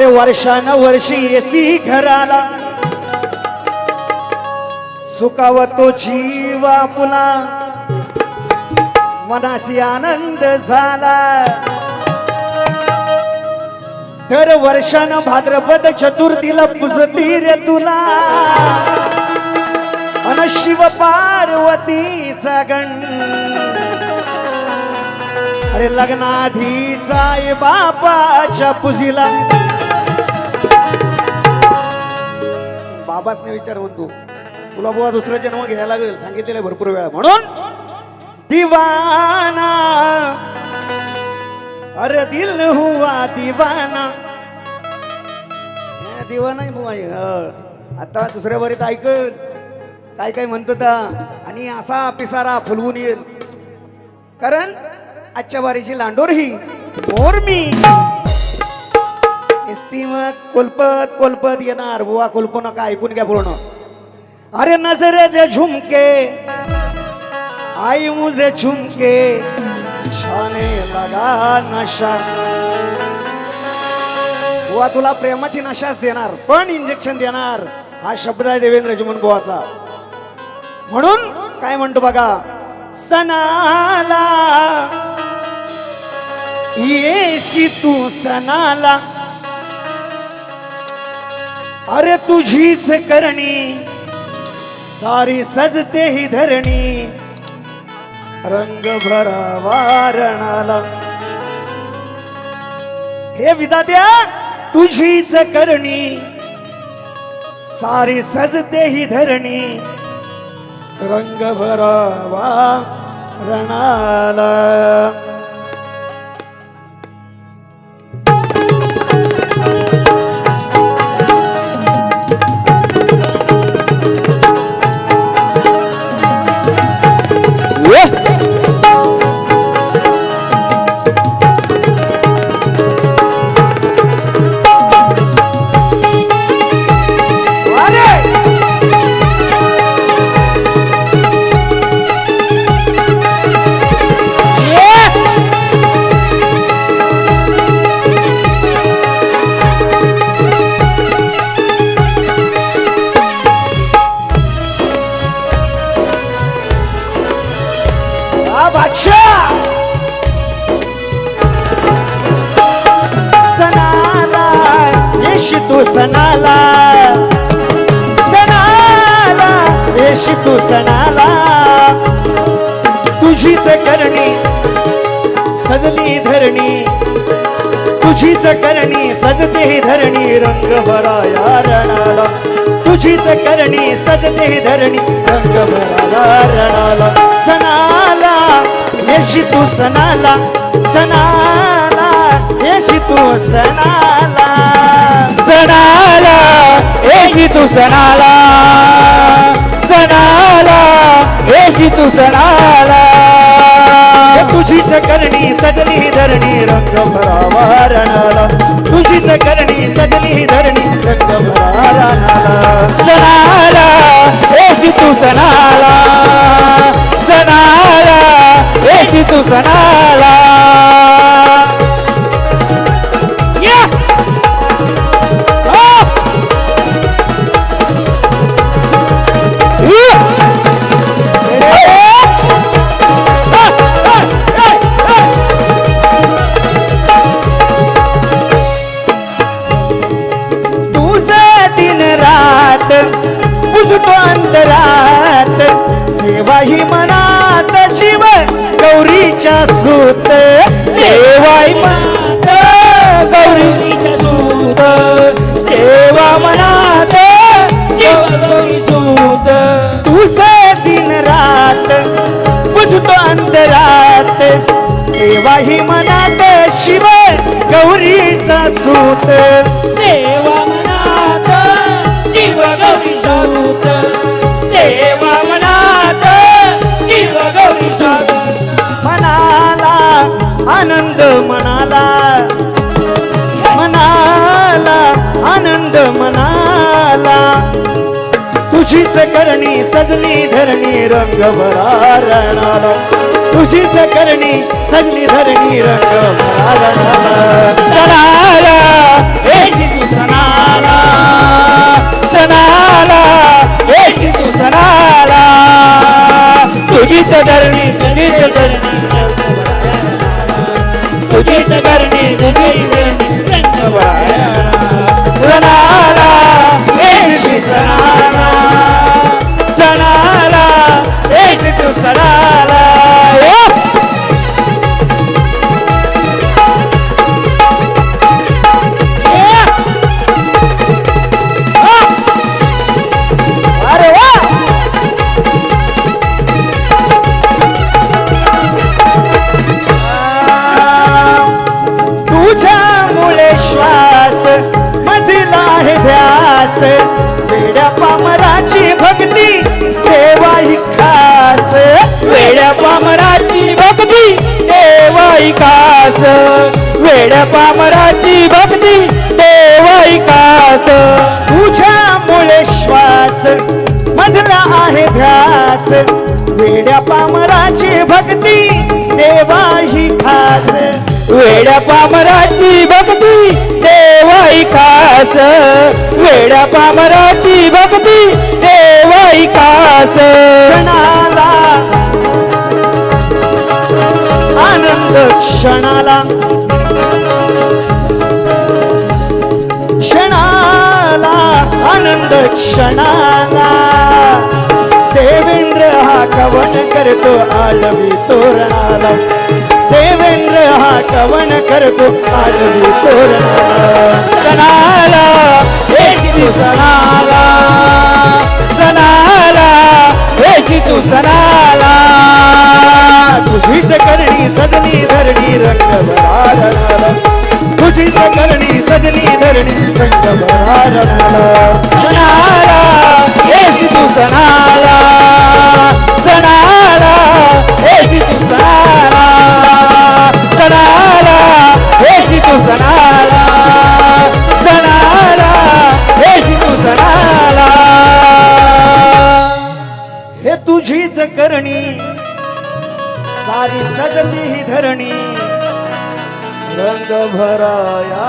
अरे वर्षान वर्षी येसी घराला. सुखावतो जीवा पुला मनाशी आनंद झाला. दर वर्षान भाद्रपद चतुर्थीला पुजती रे तुला. अन शिव पार्वतीचा गण. अरे लग्नाधीचा बापाच्या पुजीला. बाबासने विचार म्हणतो तुला बुवा दुसरा जन्म घ्यायला लागेल सांगितलेलं भरपूर वेळा. म्हणून दिवाना अरे दिल हुआ दिवाना. हे दिवाना आहे बुवा हे, हो. आता दुसऱ्या बारीत ऐकल. काय काय म्हणतो आणि असा पिसारा फुलवून येईल. कारण आजच्या वारीची लांडोर ही मोरमी नुसती मग कोलपत कोलपत येणार. बुवा कोलपू नका ऐकून घ्या पूर्ण. अरे नजरेचे झुमके आई मुझे झुमके छाने लगा नशा. बुवा तुला प्रेमाची नशाच देणार पण इंजेक्शन देणार. हा शब्द आहे देवेंद्र जुमन बुवाचा म्हणून काय म्हणतो बघा सणाला येशी तू सणाला अरे तुझीच करणी. सारी सजते ही धरणी. रंग भरावा रणाला हे विदात्या तुझीच करणी. सारी सजते ही धरणी. रंग भरावा रणाला तुझीच करणी सजते ही धरणी रंग भराया रणाला. तुझीच करणी सजते धरणी रंग भराया रणाला. सणाला येशी तू सणाला सणाला येशी तू सणाला. सणाला येशी तू सणाला. सणाला येशी तू सणाला. तुझीच करणी सजली धरणी रंग भरावा रणाला तुझीच करणी सजली धरणी रंग भरावा रणाला सणाला येशी तू सणाला. सणाला येशी तू सणाला. सेवा ही मनात शिव गौरीचा सूत. सेवा मनात शिव गौरी सूत. सेवा मनात शिव गौरी सूत. मनाला आनंद मनाला. मनाला आनंद मनाला. तुझीच करणी सजली धरणी रंग भरा खुशीच करणी सगळी धरणी रंग सणाला येशी तू सणाला. सणाला येशी तू सणाला. तुझीच धरणी देवाईकास वेड्या पामराची भक्ती देवाईकास तुझ्यामुळे श्वास मजला आहे ध्यास वेड्या पामराची भक्ती देवाही खास. वेड्या पामराची भक्ती देवाईकास वेड्या पामराची भक्ती देवाईकास क्षणाला क्षणाला. क्षणाला आनंद क्षणाला. देवेंद्र हा कवन करतो आलवी तोरणाला. देवेंद्र हा कवन करतो आलवी तोरणाला. सणाला तू सणाला सणाला तू सणाला तुझीच करणी सजनी धरणी रंग करणी सजनी धरणी रंग सणाला येशी तू सणाला सणाला येशी तू सणाला सणाला येशी तू सणाला सणाला येशी तू सणाला हे तुझीच करणी सारी सजनी ही धरणी. रंग भराया